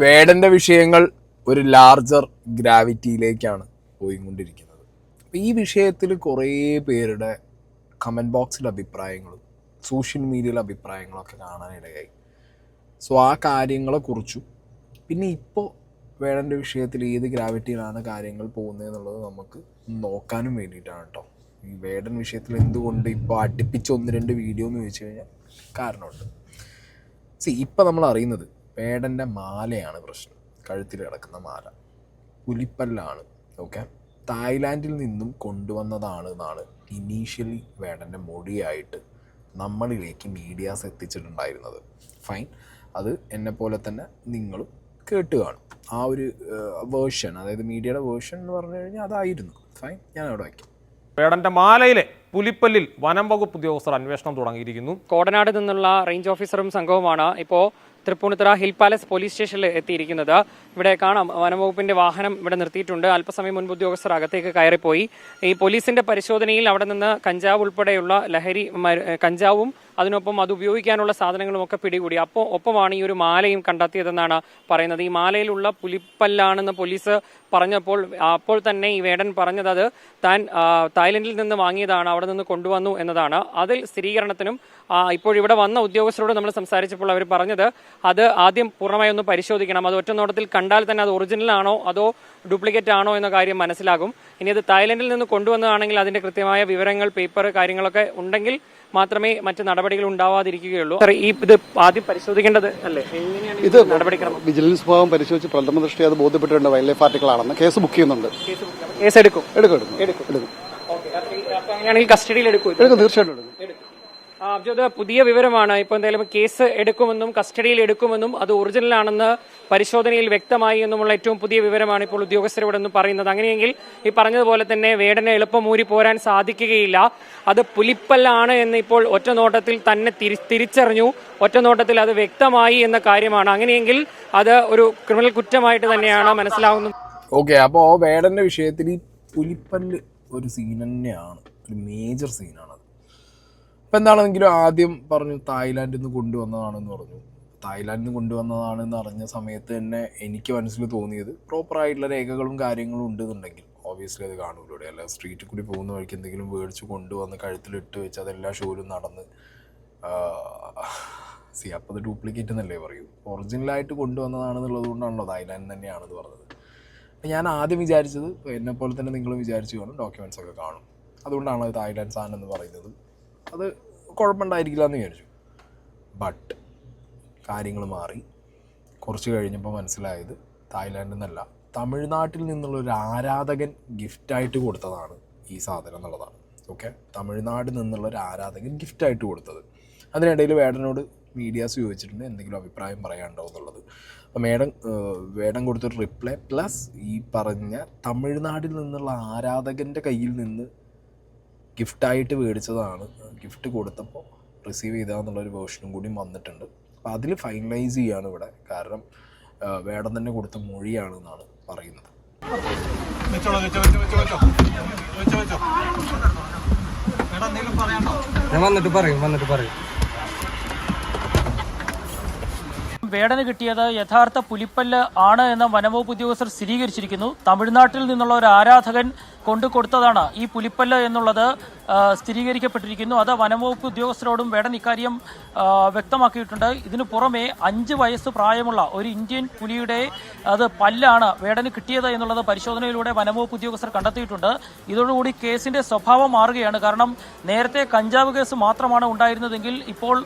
വേടന്റെ വിഷയങ്ങൾ ഒരു ലാർജർ ഗ്രാവിറ്റിയിലേക്കാണ് പോയിക്കൊണ്ടിരിക്കുന്നത്. അപ്പോൾ ഈ വിഷയത്തിൽ കുറേ പേരുടെ കമന്റ് ബോക്സിൽ അഭിപ്രായങ്ങളും സോഷ്യൽ മീഡിയയിലെ അഭിപ്രായങ്ങളൊക്കെ കാണാനിടയായി സോ ആ കാര്യങ്ങളെക്കുറിച്ചും പിന്നെ ഇപ്പോൾ വേടന്റെ വിഷയത്തിൽ ഏത് ഗ്രാവിറ്റിയിലാണ് കാര്യങ്ങൾ പോകുന്നത് എന്നുള്ളത് നമുക്ക് നോക്കാനും വേണ്ടിയിട്ടാണ് കേട്ടോ. ഈ വേടൻ വിഷയത്തിൽ എന്തുകൊണ്ട് ഇപ്പോൾ അടുപ്പിച്ച് ഒന്ന് രണ്ട് വീഡിയോ എന്ന് ചോദിച്ചു കഴിഞ്ഞാൽ കാരണമുണ്ട്. സി ഇപ്പം നമ്മൾ അറിയുന്നത് വേടന്റെ മാലയാണ് പ്രശ്നം. കഴുത്തിൽ കിടക്കുന്ന മാല. പുലിപ്പല്ലാണ്. ഓക്കെ തായ്ലാൻഡിൽ നിന്നും കൊണ്ടുവന്നതാണ് എന്നാണ് ഇനീഷ്യലി വേടന്റെ മൊഴിയായിട്ട് നമ്മളിലേക്ക് മീഡിയാസ് എത്തിച്ചിട്ടുണ്ടായിരുന്നത്. ഫൈൻ അത് എന്നെ പോലെ തന്നെ നിങ്ങളും കേട്ട് കാണും. ആ ഒരു വേർഷൻ അതായത് മീഡിയയുടെ വേർഷൻ എന്ന് പറഞ്ഞു കഴിഞ്ഞാൽ അതായിരുന്നു. ഫൈൻ ഞാൻ അവിടെ വയ്ക്കും. വേടന്റെ മാലയിലെ പുലിപ്പല്ലിൽ വനം വകുപ്പ് ഉദ്യോഗസ്ഥർ അന്വേഷണം തുടങ്ങിയിരിക്കുന്നു. കോടനാട് നിന്നുള്ള റേഞ്ച് ഓഫീസറും സംഘവുമാണ്. ഇപ്പോൾ തൃപ്പൂണിത്തുറ ഹിൽ പാലസ് പോലീസ് സ്റ്റേഷനിൽ എത്തിയിരിക്കുന്നത്. ഇവിടെ കാണാം. വനംവകുപ്പിന്റെ വാഹനം ഇവിടെ നിർത്തിയിട്ടുണ്ട്. അല്പസമയം മുൻപ് ഉദ്യോഗസ്ഥർ അകത്തേക്ക് കയറിപ്പോയി. ഈ പോലീസിന്റെ പരിശോധനയിൽ അവിടെ നിന്ന് കഞ്ചാവ് ഉൾപ്പെടെയുള്ള ലഹരി കഞ്ചാവും അതിനൊപ്പം അത് ഉപയോഗിക്കാനുള്ള സാധനങ്ങളും ഒക്കെ പിടികൂടി. അപ്പോൾ ഒപ്പമാണ് ഈ ഒരു മാലയും കണ്ടെത്തിയതെന്നാണ് പറയുന്നത്. ഈ മാലയിലുള്ള പുലിപ്പല്ലാണെന്ന് പോലീസ് പറഞ്ഞപ്പോൾ അപ്പോൾ തന്നെ ഈ വേടൻ പറഞ്ഞത് അത് താൻ തായ്ലൻഡിൽ നിന്ന് വാങ്ങിയതാണ് അവിടെ നിന്ന് കൊണ്ടുവന്നു എന്നതാണ്. അതിൽ സ്ഥിരീകരണത്തിനും ഇപ്പോൾ ഇവിടെ വന്ന ഉദ്യോഗസ്ഥരോട് നമ്മൾ സംസാരിച്ചപ്പോൾ അവർ പറഞ്ഞത് അത് ആദ്യം പൂർണമായി ഒന്ന് പരിശോധിക്കണം. അത് ഒറ്റ നോട്ടത്തിൽ കണ്ടാൽ തന്നെ അത് ഒറിജിനൽ ആണോ അതോ ഡ്യൂപ്ലിക്കേറ്റ് ആണോ എന്ന കാര്യം മനസ്സിലാകും. ഇനി അത് തായ്ലൻഡിൽ നിന്ന് കൊണ്ടുവന്നതാണെങ്കിൽ അതിന്റെ കൃത്യമായ വിവരങ്ങൾ പേപ്പർ കാര്യങ്ങളൊക്കെ ഉണ്ടെങ്കിൽ മാത്രമേ മറ്റ് നടപടികൾ ഉണ്ടാവാതിരിക്കുകയുള്ളൂ. സാർ ഈ ഇത് ആദ്യം പരിശോധിക്കേണ്ടത് അല്ലേ? ഇത് നടപടിക്രമം? വിജിലൻസ് ഭാഗം പരിശോധിച്ച് പ്രഥമ ദൃഷ്ടി അത് ബോധ്യപ്പെട്ടിട്ടുണ്ട് വൈൽഡ് ലൈഫ് ആർട്ടിക്കിളാണെന്ന്. കേസ് ബുക്ക് ചെയ്യുന്നുണ്ട്. കേസ് എടുക്കും. എടുക്കും എടുക്കും എടുക്കും. അങ്ങനെയാണെങ്കിൽ കസ്റ്റഡിയിൽ എടുക്കും? എടുക്കും തീർച്ചയായിട്ടും എടുക്കും. അബ്ജോദ് പുതിയ വിവരമാണ്. ഇപ്പൊ എന്തായാലും കേസ് എടുക്കുമെന്നും കസ്റ്റഡിയിൽ എടുക്കുമെന്നും അത് ഒറിജിനൽ ആണെന്ന് പരിശോധനയിൽ വ്യക്തമായി എന്നുമുള്ള ഏറ്റവും പുതിയ വിവരമാണ് ഇപ്പോൾ ഉദ്യോഗസ്ഥരോട് നിന്ന് പറയുന്നത്. അങ്ങനെയെങ്കിൽ ഈ പറഞ്ഞതുപോലെ തന്നെ വേടനെ എളുപ്പം ഊരി പോരാൻ സാധിക്കുകയില്ല. അത് പുലിപ്പല്ലാണ് എന്ന് ഇപ്പോൾ ഒറ്റ നോട്ടത്തിൽ തന്നെ തിരി- തിരിച്ചറിഞ്ഞു. ഒറ്റ നോട്ടത്തിൽ അത് വ്യക്തമായി എന്ന കാര്യമാണ്. അങ്ങനെയെങ്കിൽ അത് ഒരു ക്രിമിനൽ കുറ്റമായിട്ട് തന്നെയാണ് മനസ്സിലാവുന്നത്. ഓക്കെ അപ്പോൾ വേടന്റെ വിഷയത്തിൽ പുലിപ്പല്ല് ഒരു സീൻ തന്നെയാണ്. ഒരു മേജർ സീനാണത് ഇപ്പം എന്താണെങ്കിലും ആദ്യം പറഞ്ഞു തായ്ലാൻഡിൽ നിന്ന് കൊണ്ടുവന്നതാണെന്ന് പറഞ്ഞു. തായ്ലാൻഡിൽ നിന്ന് കൊണ്ടുവന്നതാണ് എന്ന് അറിഞ്ഞ സമയത്ത് തന്നെ എനിക്ക് മനസ്സിൽ തോന്നിയത് പ്രോപ്പറായിട്ടുള്ള രേഖകളും കാര്യങ്ങളും ഉണ്ടെന്നുണ്ടെങ്കിൽ. ഓബിയസ്ലി അത് കാണൂലൂടെ അല്ല സ്ട്രീറ്റിൽ കൂടി പോകുന്ന വഴിക്ക് എന്തെങ്കിലും മേടിച്ച് കൊണ്ടുവന്ന് കഴുത്തിലിട്ട് വെച്ച് അതെല്ലാ ഷോയിലും നടന്ന്. സി അപ്പോൾ അത് ഡ്യൂപ്ലിക്കേറ്റ് എന്നല്ലേ പറയൂ. ഒറിജിനലായിട്ട് കൊണ്ടുവന്നതാണെന്നുള്ളത് കൊണ്ടാണല്ലോ തായ്ലാൻഡ് തന്നെയാണെന്ന് പറഞ്ഞത്. അപ്പം ഞാൻ ആദ്യം വിചാരിച്ചത് എന്നെ പോലെ തന്നെ നിങ്ങളും വിചാരിച്ചു കാണും ഡോക്യുമെൻസ് ഒക്കെ കാണും. അതുകൊണ്ടാണ് അത് തായ്ലാൻഡ് സാധനം എന്ന് പറയുന്നത്. അത് കുഴപ്പമുണ്ടായിരിക്കില്ല എന്ന് വിചാരിച്ചു. ബട്ട് കാര്യങ്ങൾ മാറി. കുറച്ച് കഴിഞ്ഞപ്പോൾ മനസ്സിലായത് തായ്ലാൻഡിൽ നിന്നല്ല തമിഴ്നാട്ടിൽ നിന്നുള്ള ഒരു ആരാധകൻ ഗിഫ്റ്റായിട്ട് കൊടുത്തതാണ് ഈ സാധനം എന്നുള്ളതാണ്. ഓക്കെ തമിഴ്നാട് നിന്നുള്ള ഒരു ആരാധകൻ ഗിഫ്റ്റായിട്ട് കൊടുത്തത്. അതിനിടയിൽ വേടനോട് മീഡിയാസ് ചോദിച്ചിട്ടുണ്ട് എന്തെങ്കിലും അഭിപ്രായം പറയാനുണ്ടോ എന്നുള്ളത്. അപ്പോൾ മേഡം വേടം കൊടുത്തൊരു റിപ്ലൈ പ്ലസ് ഈ പറഞ്ഞ തമിഴ്നാട്ടിൽ നിന്നുള്ള ആരാധകന്റെ കയ്യിൽ നിന്ന് ഗിഫ്റ്റായിട്ട് മേടിച്ചതാണ്. ഗിഫ്റ്റ് കൊടുത്തപ്പോൾ റിസീവ് ചെയ്താന്നുള്ളൊരു വേർഷനും കൂടി വന്നിട്ടുണ്ട്. അപ്പോൾ അതിൽ ഫൈനലൈസ് ചെയ്യാണ് ഇവിടെ. കാരണം വേടം തന്നെ കൊടുത്ത മൊഴിയാണെന്നാണ് പറയുന്നത്. ഞാൻ വന്നിട്ട് പറയും വന്നിട്ട് പറയും. വേടന് കിട്ടിയത് യഥാർത്ഥ പുലിപ്പല്ല് ആണ് എന്ന് വനംവകുപ്പ് ഉദ്യോഗസ്ഥർ സ്ഥിരീകരിച്ചിരിക്കുന്നു. തമിഴ്നാട്ടിൽ നിന്നുള്ള ഒരു ആരാധകൻ കൊണ്ടു കൊടുത്തതാണ് ഈ പുലിപ്പല്ല് എന്നുള്ളത് സ്ഥിരീകരിക്കപ്പെട്ടിരിക്കുന്നു. അത് വനംവകുപ്പ് ഉദ്യോഗസ്ഥരോടും വേടൻ ഇക്കാര്യം വ്യക്തമാക്കിയിട്ടുണ്ട്. ഇതിനു പുറമെ അഞ്ച് വയസ്സ് പ്രായമുള്ള ഒരു ഇന്ത്യൻ പുലിയുടെ അത് പല്ലാണ് വേടന് കിട്ടിയത് എന്നുള്ളത് പരിശോധനയിലൂടെ വനംവകുപ്പ് ഉദ്യോഗസ്ഥർ കണ്ടെത്തിയിട്ടുണ്ട്. ഇതോടുകൂടി കേസിന്റെ സ്വഭാവം മാറുകയാണ്. കാരണം നേരത്തെ കഞ്ചാവ് കേസ് മാത്രമാണ് ഉണ്ടായിരുന്നതെങ്കിൽ ഇപ്പോൾ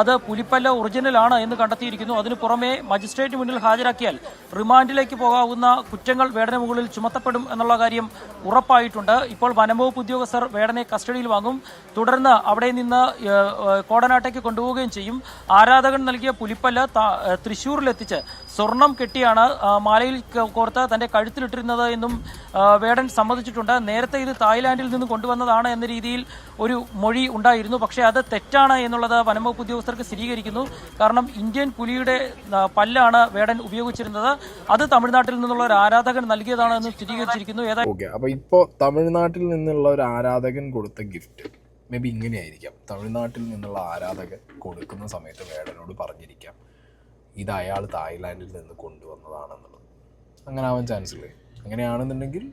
അത് പുലിപ്പല്ല് ഒറിജിനൽ ആണ് എന്ന് കണ്ടെത്തിയിരിക്കുന്നു. അതിനു പുറമെ മജിസ്ട്രേറ്റ് മുന്നിൽ ഹാജരാക്കിയാൽ റിമാൻഡിലേക്ക് പോകാവുന്ന കുറ്റങ്ങൾ വേടന മുകളിൽ ചുമത്തപ്പെടും എന്നുള്ള കാര്യം ഉറപ്പായിട്ടുണ്ട്. ഇപ്പോൾ വനംവകുപ്പ് ഉദ്യോഗസ്ഥർ വേടനെ കസ്റ്റഡിയിൽ വാങ്ങും. തുടർന്ന് അവിടെ നിന്ന് കോടനാട്ടേക്ക് കൊണ്ടുപോവുകയും ചെയ്യും. ആരാധകൻ നൽകിയ പുലിപ്പല്ല തൃശൂരിലെത്തിച്ച് സ്വർണം കെട്ടിയാണ് മാലയിൽ കോർത്ത് തന്റെ കഴുത്തിലിട്ടിരുന്നത് എന്നും വേടൻ സമ്മതിച്ചിട്ടുണ്ട്. നേരത്തെ ഇത് തായ്ലാന്റിൽ നിന്ന് കൊണ്ടുവന്നതാണ് എന്ന രീതിയിൽ ഒരു മൊഴി ഉണ്ടായിരുന്നു. പക്ഷേ അത് തെറ്റാണ് എന്നുള്ളത് വനംവകുപ്പ് ഉദ്യോഗസ്ഥർക്ക് സ്ഥിരീകരിക്കുന്നു. കാരണം ഇന്ത്യൻ പുലിയുടെ പല്ലാണ് വേടൻ ഉപയോഗിച്ചിരുന്നത്. അത് തമിഴ്നാട്ടിൽ നിന്നുള്ള ഒരു ആരാധകൻ നൽകിയതാണ് എന്ന് സ്ഥിരീകരിച്ചിരിക്കുന്നു. ഇപ്പോ അപ്പോൾ തമിഴ്നാട്ടിൽ നിന്നുള്ള ഒരു ആരാധകൻ കൊടുത്ത ഗിഫ്റ്റ് മേ ബി ഇങ്ങനെയായിരിക്കാം. തമിഴ്നാട്ടിൽ നിന്നുള്ള ആരാധകൻ കൊടുക്കുന്ന സമയത്ത് വേടനോട് പറഞ്ഞിരിക്കാം. ഇത് അയാൾ തായ്ലാൻഡിൽ നിന്ന് കൊണ്ടുവന്നതാണെന്നുള്ളത്. അങ്ങനെ ആവാൻ ചാൻസ് ഇല്ലേ? അങ്ങനെയാണെന്നുണ്ടെങ്കിൽ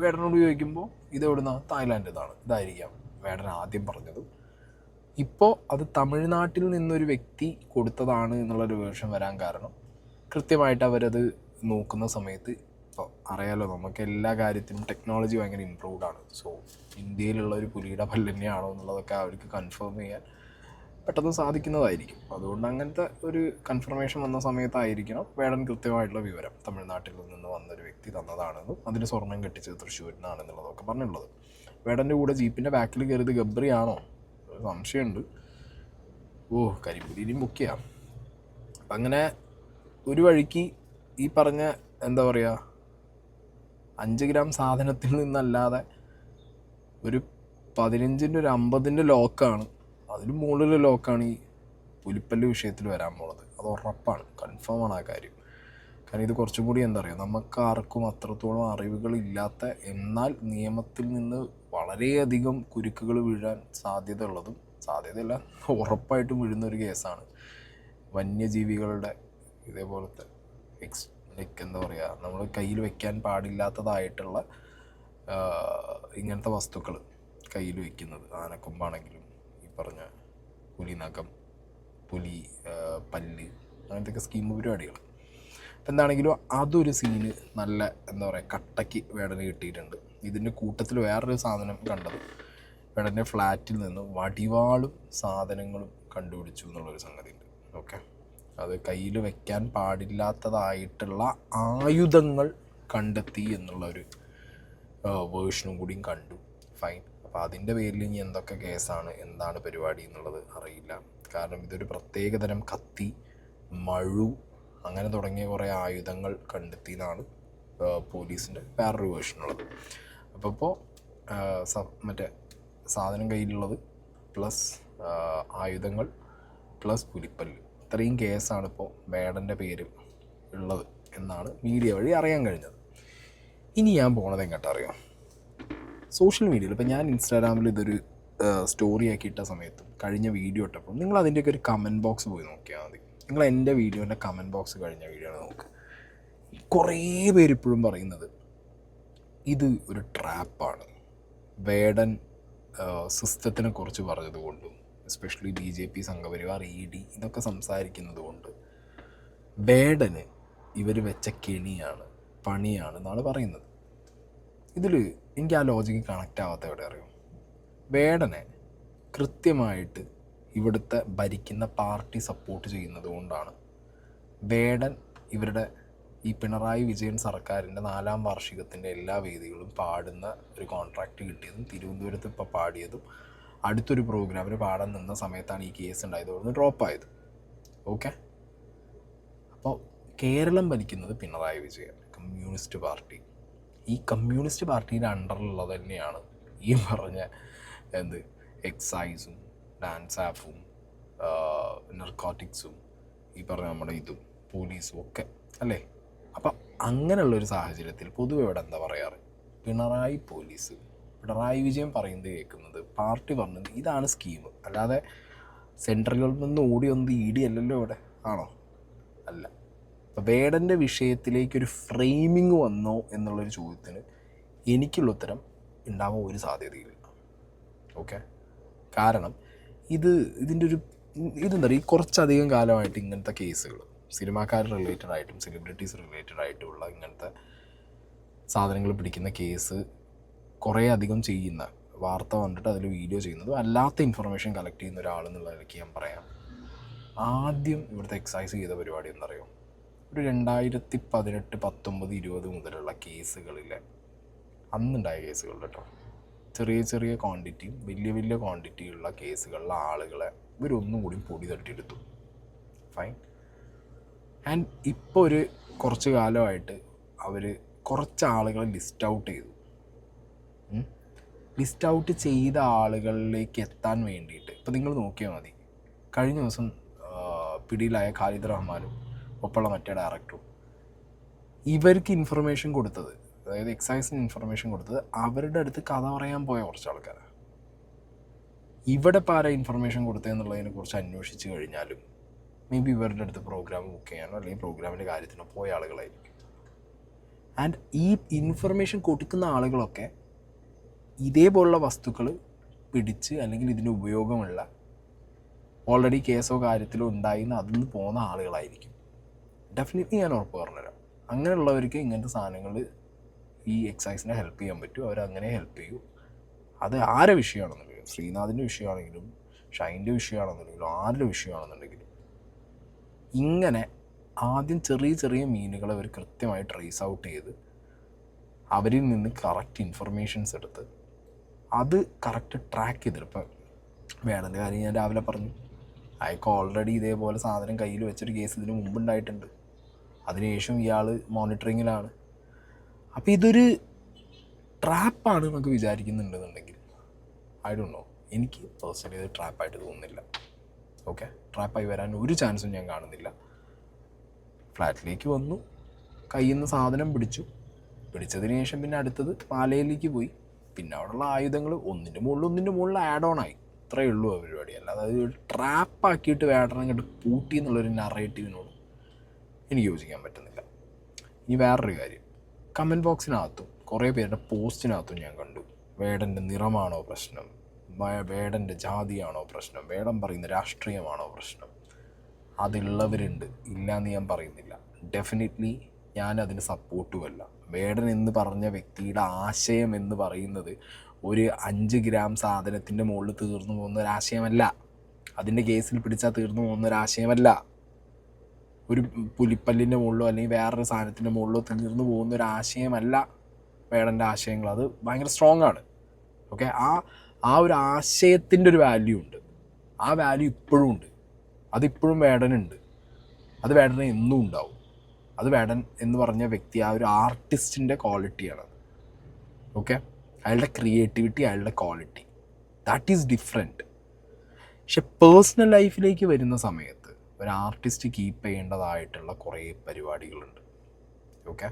വേടനോട് ചോദിക്കുമ്പോൾ ഇത് എവിടുന്ന? തായ്ലാൻഡിൽ നിന്നാണ് ഇതായിരിക്കാം വേടൻ ആദ്യം പറഞ്ഞത്. ഇപ്പോൾ അത് തമിഴ്നാട്ടിൽ നിന്നൊരു വ്യക്തി കൊടുത്തതാണ് എന്നുള്ളൊരു വേർഷൻ വരാൻ കാരണം കൃത്യമായിട്ട് അവരത് നോക്കുന്ന സമയത്ത് ഇപ്പോൾ അറിയാലോ നമുക്ക് എല്ലാ കാര്യത്തിനും ടെക്നോളജി ഭയങ്കര ഇമ്പ്രൂവ്ഡ് ആണ്. സോ ഇന്ത്യയിലുള്ള ഒരു പുലിയുടെ പല്ല് തന്നെയാണോ എന്നുള്ളതൊക്കെ അവർക്ക് കൺഫേം ചെയ്യാൻ പെട്ടെന്ന് സാധിക്കുന്നതായിരിക്കും. അതുകൊണ്ട് അങ്ങനത്തെ ഒരു കൺഫർമേഷൻ വന്ന സമയത്തായിരിക്കണം വേടൻ കൃത്യമായിട്ടുള്ള വിവരം തമിഴ്നാട്ടിൽ നിന്ന് വന്നൊരു വ്യക്തി തന്നതാണെന്നും അതിന് സ്വർണം കെട്ടിച്ചത് തൃശ്ശൂരിൽ നിന്നാണെന്നുള്ളതൊക്കെ പറഞ്ഞിട്ടുള്ളത് വേടന്റെ കൂടെ ജീപ്പിന്റെ ബാക്കിൽ കയറിയത് ഗബ്രിയാണോ? സംശയമുണ്ട്. ഓ കരിപ്പുലിയും ബുക്ക് ചെയ്യാം അപ്പം അങ്ങനെ ഒരു വഴിക്ക് ഈ പറഞ്ഞ എന്താ പറയുക അഞ്ച് ഗ്രാം സാധനത്തിൽ നിന്നല്ലാതെ ഒരു പതിനഞ്ചിന്റെ ഒരു അമ്പതിന്റെ ലോക്കാണ് അതിന് മുകളിൽ ലോക്കാണ് ഈ പുലിപ്പല്ല് വിഷയത്തിൽ വരാൻ പോണത്. അത് ഉറപ്പാണ്. കൺഫേമാണ് ആ കാര്യം. കാരണം ഇത് കുറച്ചും കൂടി എന്താ പറയുക നമുക്ക് ആർക്കും അത്രത്തോളം അറിവുകൾ ഇല്ലാത്ത എന്നാൽ നിയമത്തിൽ നിന്ന് വളരെയധികം കുരുക്കുകൾ വീഴാൻ സാധ്യത ഉള്ളതും സാധ്യതയല്ല ഉറപ്പായിട്ടും വീഴുന്ന ഒരു കേസാണ് വന്യജീവികളുടെ ഇതേപോലത്തെ എക്സ് ലൈക്ക് എന്താ പറയുക നമ്മൾ കയ്യിൽ വെക്കാൻ പാടില്ലാത്തതായിട്ടുള്ള ഇങ്ങനത്തെ വസ്തുക്കൾ കയ്യിൽ വെക്കുന്നത്. ആനക്കൊമ്പാണെങ്കിലും പറഞ്ഞ പുലി നഖം പുലി പല്ല് അങ്ങനത്തെയൊക്കെ സ്കീം പരിപാടികൾ എന്താണെങ്കിലും അതൊരു സീന് നല്ല എന്താ പറയുക കട്ടയ്ക്ക് വേടന് കിട്ടിയിട്ടുണ്ട്. ഇതിന്റെ കൂട്ടത്തിൽ വേറൊരു സാധനം കണ്ടത്. വേടന്റെ ഫ്ലാറ്റിൽ നിന്ന് വടിവാളും സാധനങ്ങളും കണ്ടുപിടിച്ചു എന്നുള്ളൊരു സംഗതി ഉണ്ട് ഓക്കെ? അത് കയ്യിൽ വെക്കാൻ പാടില്ലാത്തതായിട്ടുള്ള ആയുധങ്ങൾ കണ്ടെത്തി എന്നുള്ള ഒരു വേർഷനും കൂടിയും കണ്ടു. ഫൈൻ അപ്പോൾ അതിന്റെ പേരിൽ ഇനി എന്തൊക്കെ കേസാണ് എന്താണ് പരിപാടി എന്നുള്ളത് അറിയില്ല. കാരണം ഇതൊരു പ്രത്യേകതരം കത്തി മഴു അങ്ങനെ തുടങ്ങിയ കുറേ ആയുധങ്ങൾ കണ്ടെത്തി എന്നാണ് പോലീസിന്റെ വേറൊരു വേർഷനുള്ളത് അപ്പോൾ ഇപ്പോൾ മറ്റേ സാധനം കയ്യിലുള്ളത് പ്ലസ് ആയുധങ്ങൾ പ്ലസ് പുലിപ്പല്ല്. ഇത്രയും കേസാണ് ഇപ്പോൾ മേഡന്റെ പേരിൽ ഉള്ളത് എന്നാണ് മീഡിയ വഴി അറിയാൻ കഴിഞ്ഞത്. ഇനി ഞാൻ പോണത് എങ്ങോട്ട് അറിയാം? സോഷ്യൽ മീഡിയയിൽ ഇപ്പോൾ ഞാൻ ഇൻസ്റ്റാഗ്രാമിൽ ഇതൊരു സ്റ്റോറി ആക്കി ഇട്ട സമയത്ത് കഴിഞ്ഞ വീഡിയോ ഇട്ടപ്പോൾ നിങ്ങൾ അതിന്റെയൊക്കെ ഒരു കമന്റ് ബോക്സ് പോയി നോക്കിയാൽ മതി. നിങ്ങൾ എന്റെ വീഡിയോന്റെ കമന്റ് ബോക്സ് കഴിഞ്ഞ വീഡിയോ ആണ് നോക്ക്. കുറേ പേര് ഇപ്പോഴും പറയുന്നത് ഇത് ഒരു ട്രാപ്പാണ് വേടൻ സിസ്റ്റത്തിനെ കുറിച്ച് പറഞ്ഞതുകൊണ്ടും especially B J P Sangh Parivar E D ഇതൊക്കെ സംസാരിക്കുന്നത് കൊണ്ട് വേടന് ഇവർ വെച്ച കെണിയാണ് പണിയാണ് എന്നാണ് പറയുന്നത്. ഇതിൽ എനിക്ക് ആ ലോജിക്ക് കണക്റ്റ് ആവാത്ത എവിടെ അറിയും? വേടനെ കൃത്യമായിട്ട് ഇവിടുത്തെ ഭരിക്കുന്ന പാർട്ടി സപ്പോർട്ട് ചെയ്യുന്നത് കൊണ്ടാണ്. വേടൻ ഇവരുടെ ഈ പിണറായി വിജയൻ സർക്കാരിന്റെ നാലാം വാർഷികത്തിന്റെ എല്ലാ വേദികളും പാടുന്ന ഒരു കോൺട്രാക്റ്റ് കിട്ടിയതും തിരുവനന്തപുരത്ത് ഇപ്പോൾ പാടിയതും അടുത്തൊരു പ്രോഗ്രാമിന് പാടാൻ നിന്ന സമയത്താണ് ഈ കേസ് ഉണ്ടായത്. ഡ്രോപ്പ് ആയത്. ഓക്കെ അപ്പോൾ കേരളം ഭരിക്കുന്നത് പിണറായി വിജയൻ കമ്മ്യൂണിസ്റ്റ് പാർട്ടി ഈ കമ്മ്യൂണിസ്റ്റ് പാർട്ടിയുടെ അണ്ടറിലുള്ളത് തന്നെയാണ് ഈ പറഞ്ഞ എന്ത് എക്സൈസും ഡാൻസ് ആപ്പും നർക്കോട്ടിക്സും ഈ പറഞ്ഞ നമ്മുടെ ഇതും പോലീസും ഒക്കെ അല്ലേ? അപ്പം അങ്ങനെയുള്ളൊരു സാഹചര്യത്തിൽ പൊതുവെ ഇവിടെ എന്താ പറയാറ്? പിണറായി പോലീസ് പിണറായി വിജയൻ പറയുന്നത് കേൾക്കുന്നത് പാർട്ടി പറഞ്ഞത് ഇതാണ് സ്കീം അല്ലാതെ സെൻട്രൽ ഗവൺമെന്റ് നിന്ന് ഓടി വന്നത് ഇ ഡി അല്ലല്ലോ ഇവിടെ. ആണോ? അല്ല. അപ്പോൾ വേടന്റെ വിഷയത്തിലേക്ക് ഒരു ഫ്രെയിമിങ് വന്നോ എന്നുള്ളൊരു ചോദ്യത്തിന് എനിക്കുള്ള ഉത്തരം ഉണ്ടാവാൻ ഒരു സാധ്യതയില്ല. ഓക്കെ കാരണം ഇത് ഇതിന്റെ ഒരു ഇതെന്താ പറയുക കുറച്ചധികം കാലമായിട്ട് ഇങ്ങനത്തെ കേസുകൾ സിനിമാക്കാർ റിലേറ്റഡ് ആയിട്ടും സെലിബ്രിറ്റീസ് റിലേറ്റഡ് ആയിട്ടുമുള്ള ഇങ്ങനത്തെ സാധനങ്ങൾ പിടിക്കുന്ന കേസ് കുറേ അധികം ചെയ്യുന്ന വാർത്ത വന്നിട്ട് അതിൽ വീഡിയോ ചെയ്യുന്നതും അല്ലാത്ത ഇൻഫർമേഷൻ കളക്ട് ചെയ്യുന്ന ഒരാൾ എന്നുള്ള നിലയ്ക്ക് ഞാൻ പറയാം. ആദ്യം ഇവിടുത്തെ എക്സസൈസ് ചെയ്ത പരിപാടി എന്തറിയോ? ഒരു രണ്ടായിരത്തി പതിനെട്ട് പത്തൊമ്പത് ഇരുപത് മുതലുള്ള കേസുകളിലെ അന്നുണ്ടായ കേസുകൾ കേട്ടോ ചെറിയ ചെറിയ ക്വാണ്ടിറ്റിയും വലിയ വലിയ ക്വാണ്ടിറ്റിയുള്ള കേസുകളിലെ ആളുകളെ ഇവരൊന്നും കൂടി പൊടി തട്ടിയെടുത്തു. ഫൈൻ ആൻഡ് ഇപ്പോൾ ഒരു കുറച്ച് കാലമായിട്ട് അവർ കുറച്ച് ആളുകളെ ലിസ്റ്റ് ഔട്ട് ചെയ്തു. ലിസ്റ്റ് ഔട്ട് ചെയ്ത ആളുകളിലേക്ക് എത്താൻ വേണ്ടിയിട്ട് ഇപ്പം നിങ്ങൾ നോക്കിയാൽ മതി. കഴിഞ്ഞ ദിവസം പിടിയിലായ ഖാലിദ് റഹ്മാനും ഒപ്പമുള്ള മറ്റേ ഡയറക്ടറും ഇവർക്ക് ഇൻഫർമേഷൻ കൊടുത്തത് അതായത് എക്സൈസിന് ഇൻഫർമേഷൻ കൊടുത്തത് അവരുടെ അടുത്ത് കഥ പറയാൻ പോയ കുറച്ച് ആൾക്കാരാണ് ഇവിടെ ഇപ്പോൾ ആരാ ഇൻഫർമേഷൻ കൊടുത്തതെന്നുള്ളതിനെ കുറിച്ച് അന്വേഷിച്ച് കഴിഞ്ഞാലും മേ ബി ഇവരുടെ അടുത്ത് പ്രോഗ്രാം ബുക്ക് ചെയ്യാനോ അല്ലെങ്കിൽ പ്രോഗ്രാമിന്റെ കാര്യത്തിനോ പോയ ആളുകളായിരിക്കും. ആൻഡ് ഈ ഇൻഫർമേഷൻ കൊടുക്കുന്ന ആളുകളൊക്കെ ഇതേപോലുള്ള വസ്തുക്കൾ പിടിച്ച് അല്ലെങ്കിൽ ഇതിന് ഉപയോഗമുള്ള ഓൾറെഡി കേസോ കാര്യത്തിലോ ഉണ്ടായിരുന്ന അതിൽ നിന്ന് പോകുന്ന ആളുകളായിരിക്കും. ഡെഫിനറ്റ്ലി ഞാൻ ഉറപ്പ് പറഞ്ഞുതരാം. അങ്ങനെയുള്ളവർക്ക് ഇങ്ങനത്തെ സാധനങ്ങൾ ഈ എക്സൈസിനെ ഹെൽപ്പ് ചെയ്യാൻ പറ്റും. അവരങ്ങനെ ഹെൽപ്പ് ചെയ്യും. അത് ആരെ വിഷയമാണെന്നുണ്ടെങ്കിലും ശ്രീനാഥിന്റെ വിഷയമാണെങ്കിലും ഷൈന്റെ വിഷയമാണെന്നുണ്ടെങ്കിലും ആരുടെ വിഷയമാണെന്നുണ്ടെങ്കിലും ഇങ്ങനെ ആദ്യം ചെറിയ ചെറിയ മീനുകളെ അവർ കൃത്യമായി ട്രേസ് ഔട്ട് ചെയ്ത് അവരിൽ നിന്ന് കറക്റ്റ് ഇൻഫർമേഷൻസ് എടുത്ത് അത് കറക്റ്റ് ട്രാക്ക് ചെയ്തിട്ട് ഇപ്പം വേണമെന്ന കാര്യം ഞാൻ രാവിലെ പറഞ്ഞു. അയാൾക്ക് ഓൾറെഡി ഇതേപോലെ സാധനം കയ്യിൽ വെച്ചൊരു കേസ് ഇതിന് മുമ്പ് ഉണ്ടായിട്ടുണ്ട്. അതിനുശേഷം ഇയാൾ മോണിറ്ററിങ്ങിലാണ്. അപ്പോൾ ഇതൊരു ട്രാപ്പാണ് എന്നൊക്കെ വിചാരിക്കുന്നുണ്ടെന്നുണ്ടെങ്കിൽ ഐ ഡോണ്ട് നോ എനിക്ക് പേഴ്സണലി ഇത് ട്രാപ്പായിട്ട് തോന്നുന്നില്ല. ഓക്കെ ട്രാപ്പായി വരാൻ ഒരു ചാൻസും ഞാൻ കാണുന്നില്ല. ഫ്ലാറ്റിലേക്ക് വന്നു. കയ്യിൽ നിന്ന് സാധനം പിടിച്ചു. പിടിച്ചതിന് ശേഷം പിന്നെ അടുത്തത് പാലയിലേക്ക് പോയി. പിന്നെ അവിടെയുള്ള ആയുധങ്ങൾ ഒന്നിന്റെ മുകളിൽ ഒന്നിന്റെ മുകളിൽ ആഡ് ഓൺ ആയി. ഇത്രയേ ഉള്ളൂ ആ പരിപാടി. അല്ലാതെ അത് ട്രാപ്പാക്കിയിട്ട് വേടണം കണ്ട് പൂട്ടി എന്നുള്ളൊരു നറേറ്റീവിനോട് എനിക്ക് യോജിക്കാൻ പറ്റുന്നില്ല. ഇനി വേറൊരു കാര്യം. കമന്റ് ബോക്സിനകത്തും കുറേ പേരുടെ പോസ്റ്റിനകത്തും ഞാൻ കണ്ടു. വേടന്റെ നിറമാണോ പ്രശ്നം? വേടന്റെ ജാതിയാണോ പ്രശ്നം? വേടൻ പറയുന്ന രാഷ്ട്രീയമാണോ പ്രശ്നം? അതുള്ളവരുണ്ട് ഇല്ല എന്ന് ഞാൻ പറയുന്നില്ല. ഡെഫിനറ്റ്ലി ഞാൻ അതിന് സപ്പോർട്ടുമല്ല വേടൻ എന്ന് പറഞ്ഞ വ്യക്തിയുടെ ആശയം എന്ന് പറയുന്നത് ഒരു അഞ്ച് ഗ്രാം സാധനത്തിന്റെ മുകളിൽ തീർന്നു പോകുന്ന ഒരാശയമല്ല. അതിന്റെ കേസിൽ പിടിച്ചാൽ തീർന്നു പോകുന്ന ഒരു ആശയമല്ല ഒരു പുലിപ്പല്ലിന്റെ മുകളിലോ അല്ലെങ്കിൽ വേറൊരു സാധനത്തിന്റെ മുകളിലോ തീർന്നു പോകുന്ന ഒരു ആശയമല്ല വേടന്റെ ആശയങ്ങൾ. അത് ഭയങ്കര സ്ട്രോങ് ആണ്. ഓക്കെ ആ ആ ഒരു ആശയത്തിന്റെ ഒരു വാല്യൂ ഉണ്ട്. ആ വാല്യൂ ഇപ്പോഴും ഉണ്ട്. അതിപ്പോഴും വേടനുണ്ട് അത് വേടന് എന്നും ഉണ്ടാവും. അത് വേടൻ എന്ന് പറഞ്ഞ വ്യക്തി ആ ഒരു ആർട്ടിസ്റ്റിന്റെ ക്വാളിറ്റിയാണ് ഓക്കെ അയാളുടെ ക്രിയേറ്റിവിറ്റി അയാളുടെ ക്വാളിറ്റി ദാറ്റ് ഈസ് ഡിഫറെന്റ് പക്ഷെ പേഴ്സണൽ ലൈഫിലേക്ക് വരുന്ന സമയത്ത് ഒരു ആർട്ടിസ്റ്റ് കീപ്പ് ചെയ്യേണ്ടതായിട്ടുള്ള കുറേ പരിപാടികളുണ്ട്. ഓക്കെ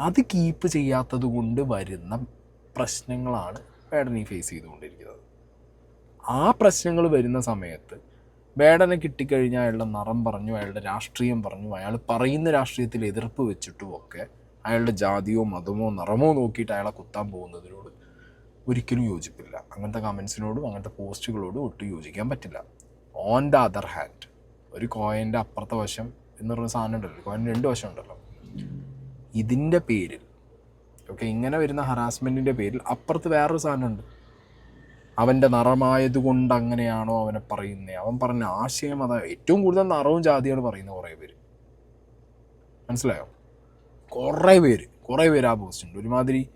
അത് കീപ്പ് ചെയ്യാത്തത് കൊണ്ട് വരുന്ന പ്രശ്നങ്ങളാണ് ബേഡനെ ഫേസ് ചെയ്തുകൊണ്ടിരിക്കുന്നത്. ആ പ്രശ്നങ്ങൾ വരുന്ന സമയത്ത് ബേഡനെ കിട്ടിക്കഴിഞ്ഞാൽ അയാളുടെ നിറം പറഞ്ഞു അയാളുടെ രാഷ്ട്രീയം പറഞ്ഞു അയാൾ പറയുന്ന രാഷ്ട്രീയത്തിൽ എതിർപ്പ് വെച്ചിട്ടും ഒക്കെ അയാളുടെ ജാതിയോ മതമോ നിറമോ നോക്കിയിട്ട് അയാളെ കുത്താൻ പോകുന്നതിനോട് ഒരിക്കലും യോജിപ്പില്ല. അങ്ങനത്തെ കമൻസിനോടും അങ്ങനത്തെ പോസ്റ്റുകളോടും ഒട്ടും യോജിക്കാൻ പറ്റില്ല. ഓൺ ദ അതർ ഹാൻഡ് ഒരു കോയിന്റെ അപ്പുറത്തെ വശം എന്ന് പറഞ്ഞ സാധനം ഉണ്ടല്ലോ കോയിൻ രണ്ട് വശം ഉണ്ടല്ലോ. ഇതിന്റെ പേരിൽ ഓക്കെ ഇങ്ങനെ വരുന്ന ഹറാസ്മെന്റിന്റെ പേരിൽ അപ്പുറത്ത് വേറൊരു സാധനമുണ്ട് അവന്റെ നിറമായത് കൊണ്ട് അങ്ങനെയാണോ അവനെ പറയുന്നത് അവൻ പറഞ്ഞ ആശയം അതാ ഏറ്റവും കൂടുതൽ നിറവും ജാതിയാണ് പറയുന്നത് കുറേ പേര്. മനസ്സിലായോ? കുറേ പേര് കുറേ പേര് ആ പോസ്റ്റ് ഉണ്ട്. ഒരുമാതിരി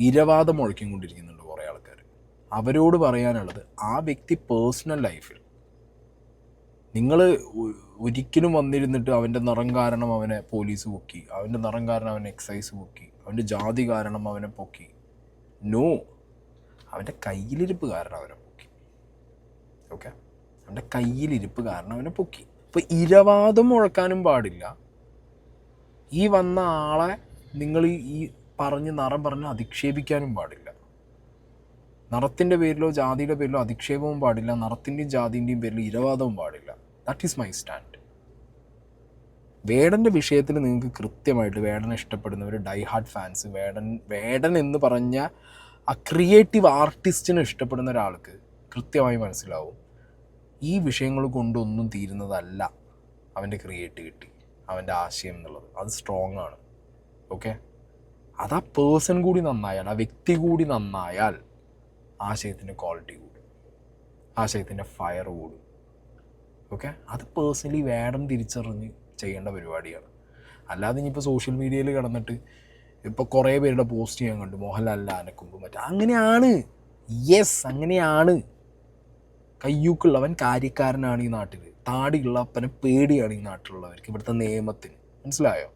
ഇരവാദം മുഴക്കിക്കൊണ്ടിരിക്കുന്നുണ്ട് കുറേ ആൾക്കാർ അവരോട് പറയാനുള്ളത് ആ വ്യക്തി പേഴ്സണൽ ലൈഫിൽ നിങ്ങൾ ഒരിക്കലും വന്നിരുന്നിട്ട് അവന്റെ നിറം കാരണം അവനെ പോലീസ് പൊക്കി അവന്റെ നിറം കാരണം അവനെ എക്സൈസ് പൊക്കി അവന്റെ ജാതി കാരണം അവനെ പൊക്കി. നോ അവന്റെ കയ്യിലിരിപ്പ് കാരണം അവനെ പൊക്കി. ഓക്കെ അവന്റെ കയ്യിലിരിപ്പ് കാരണം അവനെ പൊക്കി. അപ്പോൾ ഇരവാദം മുഴക്കാനും പാടില്ല. ഈ വന്ന ആളെ നിങ്ങൾ ഈ- പറഞ്ഞ് നിറം പറഞ്ഞ് അധിക്ഷേപിക്കാനും പാടില്ല. നിറത്തിന്റെ പേരിലോ ജാതിയുടെ പേരിലോ അധിക്ഷേപവും പാടില്ല. നിറത്തിന്റെയും ജാതിന്റെയും പേരിൽ ഇരവാദവും പാടില്ല. ദാറ്റ് ഈസ് മൈ സ്റ്റാൻഡ് വേടന്റെ വിഷയത്തിൽ നിങ്ങൾക്ക് കൃത്യമായിട്ട് വേടനെ ഇഷ്ടപ്പെടുന്നവർ die hard fans Vedan Vedan എന്ന് പറഞ്ഞ ആ ക്രിയേറ്റീവ് ആർട്ടിസ്റ്റിനെ ഇഷ്ടപ്പെടുന്ന ഒരാൾക്ക് കൃത്യമായി മനസ്സിലാവും. ഈ വിഷയങ്ങൾ കൊണ്ടൊന്നും തീരുന്നതല്ല അവന്റെ ക്രിയേറ്റിവിറ്റി അവന്റെ ആശയം എന്നുള്ളത്. അത് സ്ട്രോങ് ആണ്. ഓക്കെ അത് ആ പേഴ്സൺ കൂടി നന്നായാൽ ആ വ്യക്തി കൂടി നന്നായാൽ ആശയത്തിന്റെ ക്വാളിറ്റി കൂടും. ആശയത്തിന്റെ ഫയർ കൂടും. ഓക്കെ? അത് പേഴ്സണലി വേണം തിരിച്ചറിഞ്ഞ് ചെയ്യേണ്ട പരിപാടിയാണ്. അല്ലാതെ ഇനിയിപ്പോൾ സോഷ്യൽ മീഡിയയിൽ കിടന്നിട്ട് ഇപ്പോൾ കുറേ പേരുടെ പോസ്റ്റ് ചെയ്യാൻ കണ്ടു. മോഹൻലാലിന്റെ ആനക്കുമ്പ് മറ്റേ. അങ്ങനെയാണ്. യെസ് അങ്ങനെയാണ്. കയ്യൂക്കുള്ളവൻ കാര്യക്കാരനാണ് ഈ നാട്ടിൽ താടിയുള്ള അപ്പനെ പേടിയാണ് ഈ നാട്ടിലുള്ളവർക്ക്. ഇവിടുത്തെ നിയമത്തിന്. മനസ്സിലായോ?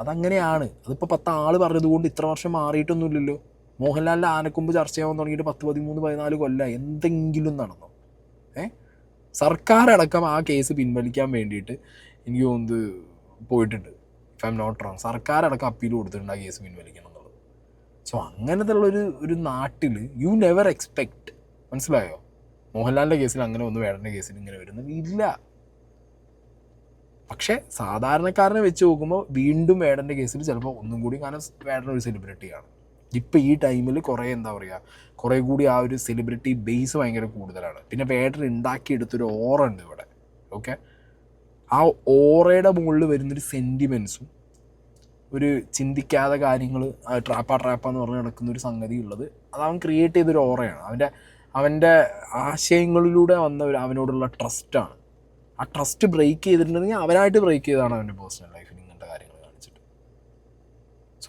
അതങ്ങനെയാണ്. അതിപ്പോൾ പത്ത് ആൾ പറഞ്ഞതുകൊണ്ട് ഇത്ര വർഷം മാറിയിട്ടൊന്നുമില്ലല്ലോ. മോഹൻലാലിന്റെ ആനക്കൊമ്പ് ചർച്ച ചെയ്യാൻ തുടങ്ങിയിട്ട് പത്ത് പതിമൂന്ന് പതിനാല് കൊല്ലം എന്തെങ്കിലും നടന്നോ? ഏ? സർക്കാർ അടക്കം ആ കേസ് പിൻവലിക്കാൻ വേണ്ടിയിട്ട് എനിക്ക് തോന്നുന്നത് പോയിട്ടുണ്ട്. ഇഫ് ഐം നോട്ട് റോങ് സർക്കാർ അടക്കം അപ്പീൽ കൊടുത്തിട്ടുണ്ട് ആ കേസ് പിൻവലിക്കണം എന്നുള്ളത്. സോ അങ്ങനത്തെ ഉള്ളൊരു ഒരു നാട്ടിൽ യു നെവർ എക്സ്പെക്റ്റ് മനസ്സിലായോ? മോഹൻലാലിന്റെ കേസിൽ അങ്ങനെ വന്നു വേടന്റെ കേസിൽ ഇങ്ങനെ വരുന്നത് ഇല്ല. പക്ഷേ സാധാരണക്കാരനെ വെച്ച് നോക്കുമ്പോൾ വീണ്ടും വേടന്റെ കേസിൽ ചിലപ്പോൾ ഒന്നും കൂടി കാരണം വേടൻ ഒരു സെലിബ്രിറ്റിയാണ് ഇപ്പം ഈ ടൈമിൽ കുറേ എന്താ പറയുക കുറേ കൂടി ആ ഒരു സെലിബ്രിറ്റി ബേസ് ഭയങ്കര കൂടുതലാണ്. പിന്നെ വേടൻ ഉണ്ടാക്കിയെടുത്തൊരു ഓറ ഉണ്ട് ഇവിടെ ഓക്കെ ആ ഓറയുടെ മുകളിൽ വരുന്നൊരു സെന്റിമെൻസും ഒരു ചിന്തിക്കാതെ കാര്യങ്ങൾ ട്രാപ്പാ ട്രാപ്പാന്ന് പറഞ്ഞ് നടക്കുന്ന ഒരു സംഗതി ഉള്ളത് അത് അവൻ ക്രിയേറ്റ് ചെയ്തൊരു ഓറയാണ് അവന്റെ അവന്റെ ആശയങ്ങളിലൂടെ വന്ന ഒരു അവനോടുള്ള ട്രസ്റ്റാണ് ആ ട്രസ്റ്റ് ബ്രേക്ക് ചെയ്തിട്ടുണ്ടെങ്കിൽ അവനായിട്ട് ബ്രേക്ക് ചെയ്താണ് അവന്റെ പേഴ്സണൽ കാണിച്ചിട്ട്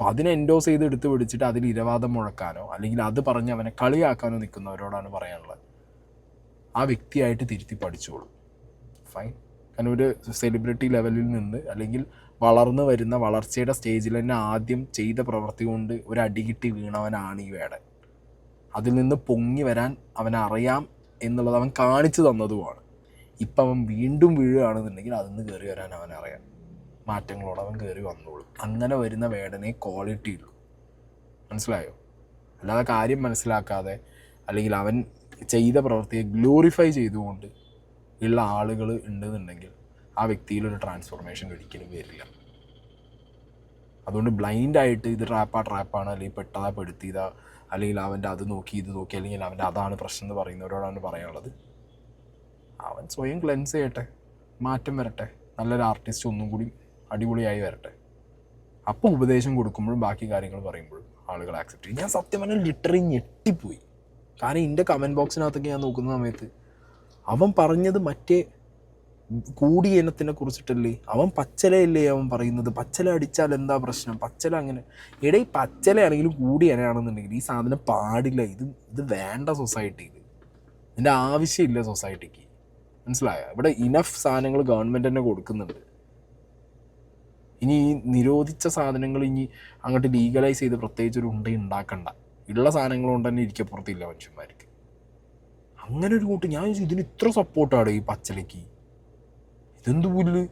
സോ അതിനെ എൻഡോസ് ചെയ്ത് എടുത്ത് പിടിച്ചിട്ട് അതിൽ ഇരവാദം മുഴക്കാനോ അല്ലെങ്കിൽ അത് പറഞ്ഞ് അവനെ കളിയാക്കാനോ നിൽക്കുന്നവരോടാണ് പറയാനുള്ളത്. ആ വ്യക്തിയായിട്ട് തിരുത്തി പഠിച്ചോളൂ. ഫൈൻ കാരണം ഒരു സെലിബ്രിറ്റി ലെവലിൽ നിന്ന് അല്ലെങ്കിൽ വളർന്നു വരുന്ന വളർച്ചയുടെ സ്റ്റേജിൽ തന്നെ ആദ്യം ചെയ്ത പ്രവൃത്തി കൊണ്ട് ഒരു അടി കിട്ടി വീണവനാണ് ഈ വേടൻ. അതിൽ നിന്ന് പൊങ്ങി വരാൻ അവനറിയാം എന്നുള്ളത് അവൻ കാണിച്ചു തന്നതുമാണ്. ഇപ്പം അവൻ വീണ്ടും വീഴുകയാണെന്നുണ്ടെങ്കിൽ അതിൽ നിന്ന് കയറി വരാൻ അവനറിയാം. മാറ്റങ്ങളോട് അവൻ കയറി വന്നോളും. അങ്ങനെ വരുന്ന വേടനെ ക്വാളിറ്റി ഉള്ളൂ മനസ്സിലായോ? അല്ലാതെ കാര്യം മനസ്സിലാക്കാതെ അല്ലെങ്കിൽ അവൻ ചെയ്ത പ്രവൃത്തിയെ ഗ്ലോറിഫൈ ചെയ്തുകൊണ്ട് ഉള്ള ആളുകൾ ഉണ്ടെന്നുണ്ടെങ്കിൽ ആ വ്യക്തിയിലൊരു ട്രാൻസ്ഫോർമേഷൻ ഒരിക്കലും വരില്ല. അതുകൊണ്ട് ബ്ലൈൻഡായിട്ട് ഇത് ട്രാപ്പാ ട്രാപ്പാണ് അല്ലെങ്കിൽ പെട്ടതാ പെടുത്തിയതാ അല്ലെങ്കിൽ അവന്റെ അത് നോക്കി ഇത് നോക്കി. അല്ലെങ്കിൽ അവന്റെ അതാണ് പ്രശ്നം എന്ന് പറയുന്നവരോടാണ് പറയാനുള്ളത്. അവൻ സ്വയം ക്ലെൻസ് ചെയ്യട്ടെ. മാറ്റം വരട്ടെ. നല്ലൊരു ആർട്ടിസ്റ്റ് ഒന്നും കൂടി അടിപൊളിയായി വരട്ടെ. അപ്പോൾ ഉപദേശം കൊടുക്കുമ്പോഴും ബാക്കി കാര്യങ്ങൾ പറയുമ്പോഴും ആളുകൾ ആക്സെപ്റ്റ് ചെയ്യും. ഞാൻ സത്യം പറഞ്ഞാൽ ലിറ്ററി ഞെട്ടിപ്പോയി. കാരണം എന്റെ കമന്റ് ബോക്സിനകത്തൊക്കെ ഞാൻ നോക്കുന്ന സമയത്ത് അവൻ പറഞ്ഞത് മറ്റേ കൂടിയ ഇനത്തിനെ കുറിച്ചിട്ടല്ലേ? അവൻ പച്ചലയല്ലേ അവൻ പറയുന്നത്? പച്ചല അടിച്ചാൽ എന്താ പ്രശ്നം? പച്ചല അങ്ങനെ എടേ ഈ പച്ചലയാണെങ്കിലും കൂടിയ ഇനയാണെന്നുണ്ടെങ്കിൽ ഈ സാധനം പാടില്ല. ഇത് ഇത് വേണ്ട സൊസൈറ്റിയിൽ ഇതിന്റെ ആവശ്യമില്ല സൊസൈറ്റിക്ക് മനസ്സിലായോ? ഇവിടെ ഇനഫ് സാധനങ്ങൾ ഗവൺമെന്റ് തന്നെ കൊടുക്കുന്നുണ്ട്. ഇനി ഈ നിരോധിച്ച സാധനങ്ങൾ ഇനി അങ്ങോട്ട് ലീഗലൈസ് ചെയ്ത് പ്രത്യേകിച്ച് ഒരു ഉണ്ട ഉണ്ടാക്കണ്ട. ഉള്ള സാധനങ്ങൾ കൊണ്ട് തന്നെ ഇരിക്കപ്പുറത്തില്ല മനുഷ്യന്മാർക്ക്. അങ്ങനെ ഒരു കൂട്ട് ഞാൻ ഇതിന് ഇത്ര സപ്പോർട്ടാണ് ഈ പച്ചലയ്ക്ക് ഇതെന്ത് പുല്ല്?